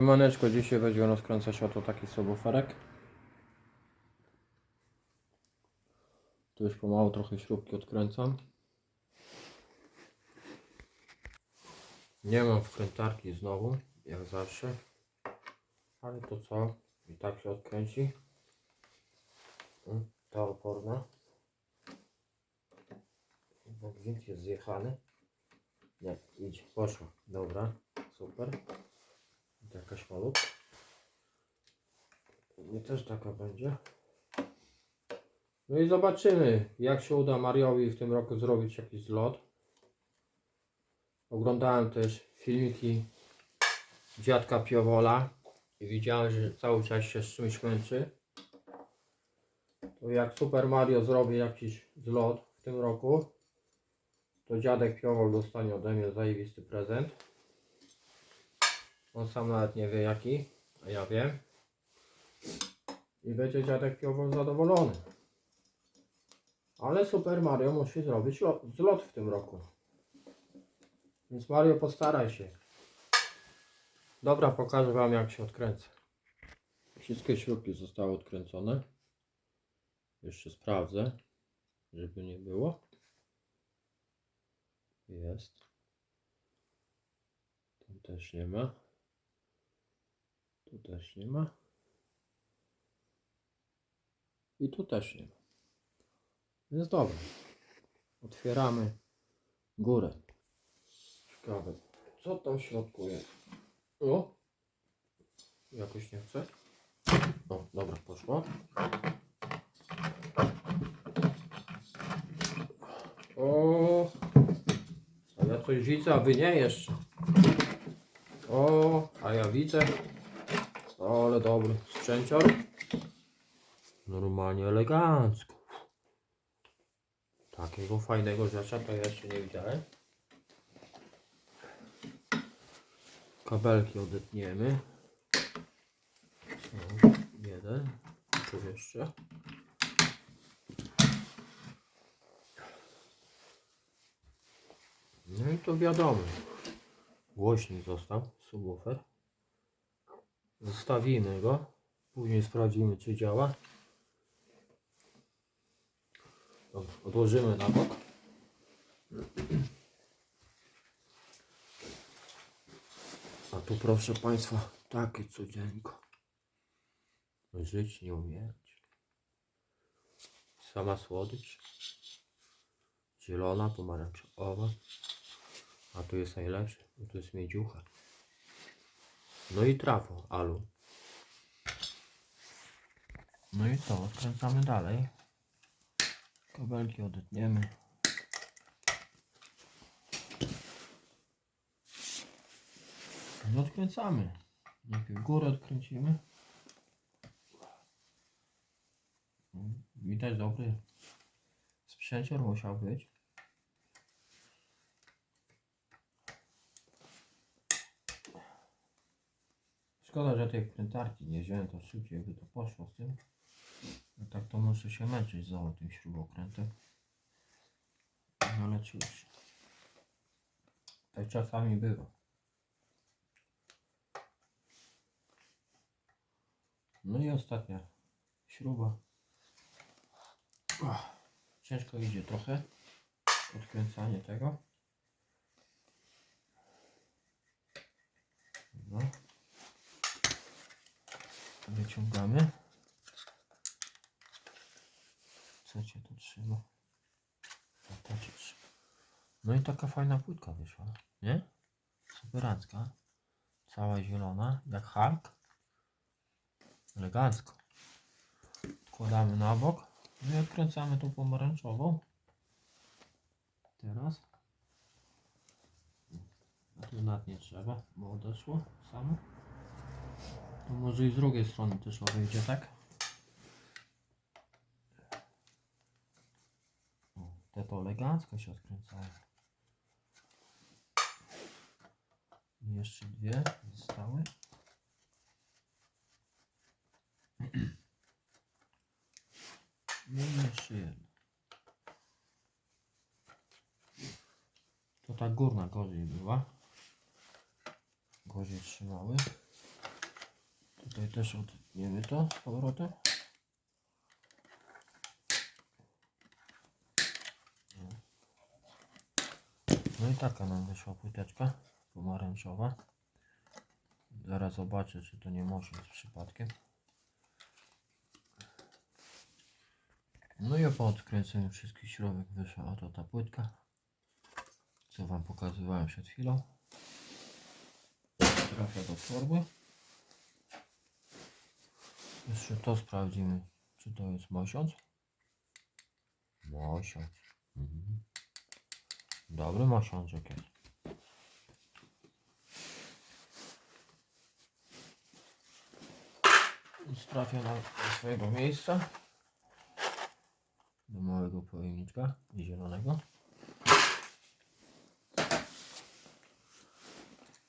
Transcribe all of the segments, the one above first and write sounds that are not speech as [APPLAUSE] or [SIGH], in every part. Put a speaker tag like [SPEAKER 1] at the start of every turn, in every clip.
[SPEAKER 1] Maneczko, dzisiaj będziemy rozkręcać oto taki subwooferek. Tu już pomału trochę śrubki odkręcam. Nie mam wkrętarki znowu, jak zawsze. Ale to co? I tak się odkręci. Ta oporna. Bo gwint jest zjechany. Nie, idź, poszło. Dobra, super. Jakaś malutka. Nie też taka będzie. No i zobaczymy, jak się uda Mariowi w tym roku zrobić jakiś zlot. Oglądałem też filmiki dziadka Piowola i widziałem, że cały czas się z czymś męczy. To jak Super Mario zrobi jakiś zlot w tym roku, to dziadek Piowol dostanie ode mnie zajebisty prezent. On sam nawet nie wie jaki, a ja wiem. I będzie dziadek Piowol zadowolony. Ale Super Mario musi zrobić lo- zlot w tym roku. Więc Mario postaraj się. Dobra, pokażę Wam jak się odkręca. Wszystkie śrubki zostały odkręcone. Jeszcze sprawdzę, żeby nie było. Jest. Tam też nie ma. Tu też nie ma. I tu też nie ma. Więc dobra. Otwieramy górę. Ciekawe, co tam w środku jest. O! Jakoś nie chce. O, dobra, poszło. O! A ja coś widzę, a wy nie jeszcze. O, a ja widzę. Ale dobry sprzęcior. Normalnie elegancko. Takiego fajnego rzecza to jeszcze nie widziałem. Kabelki odetniemy. O, jeden. Tu jeszcze. No i to wiadomo. Głośnik został, subwoofer. Zostawimy go. Później sprawdzimy, czy działa. Dobra, odłożymy na bok. A tu proszę Państwa, takie cudzieńko. Żyć nie umierać. Sama słodycz. Zielona, pomarańczowa. A tu jest najlepszy, bo tu jest miedziucha. No i trafo, alu. No i co, odkręcamy dalej. Kabelki odetniemy. No odkręcamy. Najpierw górę odkręcimy. Mm, Widać dobry sprzęcior musiał być. Szkoda, że tej prętarki nie wziąłem, to szybciej by to poszło z tym. No tak to muszę się męczyć za tym śrubokrętem. No ale cóż. Tak czasami bywa. No i ostatnia śruba. Ciężko idzie trochę odkręcanie tego. Dobra. Wyciągamy. Co cię tu trzyma? To cię trzyma. No i taka fajna płytka wyszła, nie? Superancka. Cała zielona, jak Hulk. Elegancko. Wkładamy na bok. No i odkręcamy tą pomarańczową. Teraz. A tu nad nie trzeba, bo odeszło samo. Może i z drugiej strony też wyjdzie, tak? O, te to elegancko się odkręcają. I jeszcze dwie zostały. No i jeszcze jedna. To ta górna gorzej była. Gorzej trzymały. Tutaj też odniemy to z powrotem. No i taka nam wyszła płyteczka pomarańczowa. Zaraz zobaczę, czy to nie może jest przypadkiem. No i po odkręceniu wszystkich śrubek wyszła oto ta płytka, co Wam pokazywałem przed chwilą. Trafia do torby. Jeszcze to sprawdzimy, czy to jest mosiąc. Mosiąc. Mhm. Dobry mosiączek jest. Więc trafia do swojego miejsca. Do małego pojemniczka zielonego.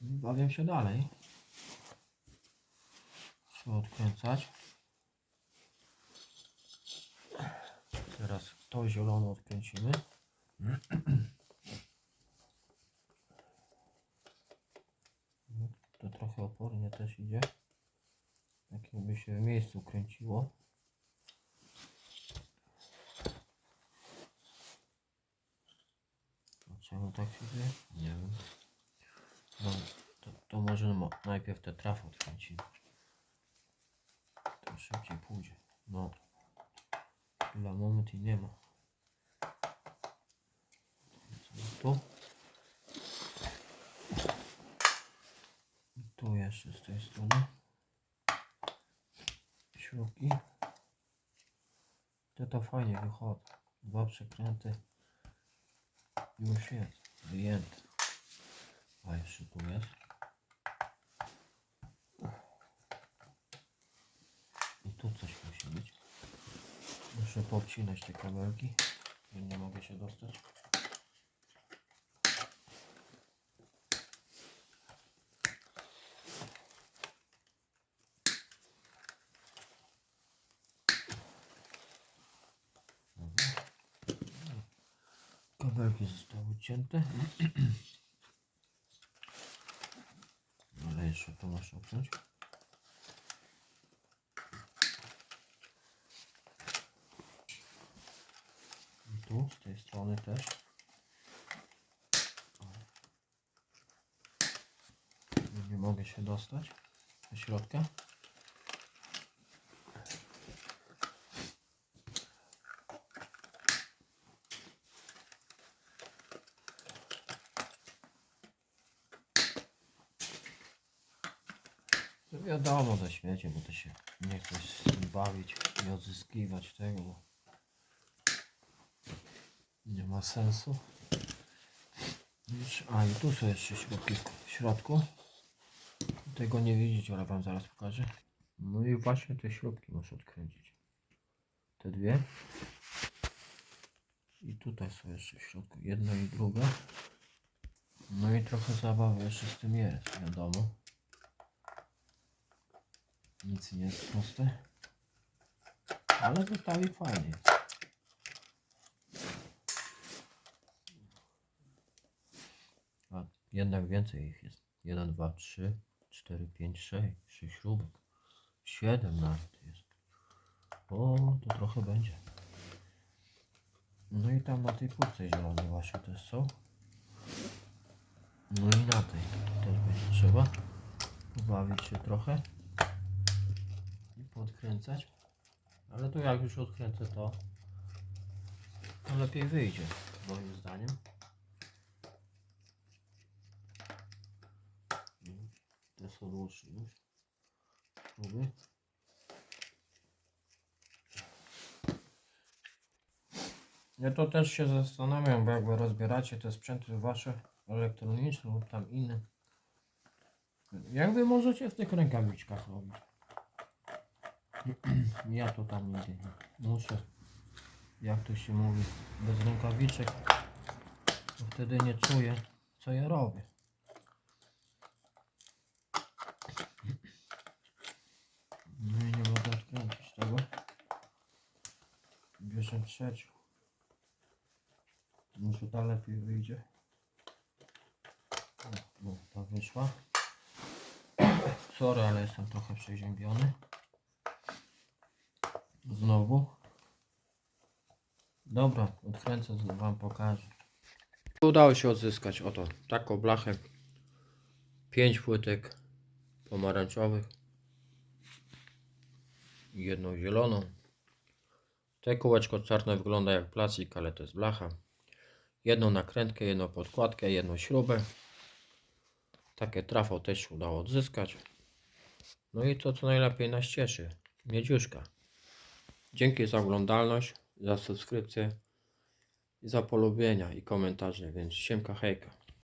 [SPEAKER 1] I bawię się dalej. Trzeba odkręcać. Teraz to zielono odkręcimy. No, To trochę opornie też idzie. Tak jakby się w miejscu kręciło. Dlaczego tak się dzieje? Nie wiem. No, to, to może mo- najpierw te trafy odkręcimy. To szybciej pójdzie. No. Chwila, moment i nie ma. Co tu? Tu jeszcze z tej strony. Śrubki. To to fajnie wychodzi. Dwa przekręty. Już jest. Wyjęte. A jeszcze tu jest. I tu coś musi być. Muszę poobcinać te kabelki. Nie mogę się dostać. Kabelki zostały ucięte. [CLEARS THROAT] Ale jeszcze to masz obciąć. Tu, z tej strony też. Nie mogę się dostać do środka. To wiadomo ze śmieciem, bo to się nie chce bawić, nie odzyskiwać tego, bo nie ma sensu. A i tu są jeszcze śrubki w środku. Tego nie widzieć, ale wam zaraz pokażę. No i właśnie te śrubki muszę odkręcić. Te dwie. I tutaj są jeszcze w środku jedna i druga. No i trochę zabawy jeszcze z tym jest, wiadomo. Nic nie jest proste. Ale wystawi fajnie. A jednak więcej ich jest. 1, 2, 3, 4, 5, 6, 6 śrubek. 7 nawet jest. O, to trochę będzie. No i tam na tej płytce zielonej właśnie też są. No i na tej też będzie trzeba pobawić się trochę podkręcać. Ale to jak już odkręcę to, to lepiej wyjdzie, moim zdaniem. Te są dłuższe już. Śruby. Ja to też się zastanawiam, bo jakby rozbieracie te sprzęty wasze elektroniczne lub tam inne. Jak wy możecie w tych rękawiczkach robić? [CLEARS THROAT] Ja to tam nie. Muszę, jak to się mówi, bez rękawiczek, to wtedy nie czuję, co ja robię. No i nie mogę odkręcić tego. Bierzę trzecią. Może ta lepiej wyjdzie. No, ta wyszła. Sorry, ale jestem trochę przeziębiony. Znowu. Dobra, odkręcę, wam pokażę. Udało się odzyskać, oto, taką blachę. Pięć płytek pomarańczowych. Jedną zieloną. Te kółeczko czarne wygląda jak plastik, ale to jest blacha. Jedną nakrętkę, jedną podkładkę, jedną śrubę. Takie trafo też udało odzyskać. No i to co najlepiej nas cieszy. Miedziuszka. Dzięki za oglądalność, za subskrypcję, za polubienia i komentarze, więc siemka hejka.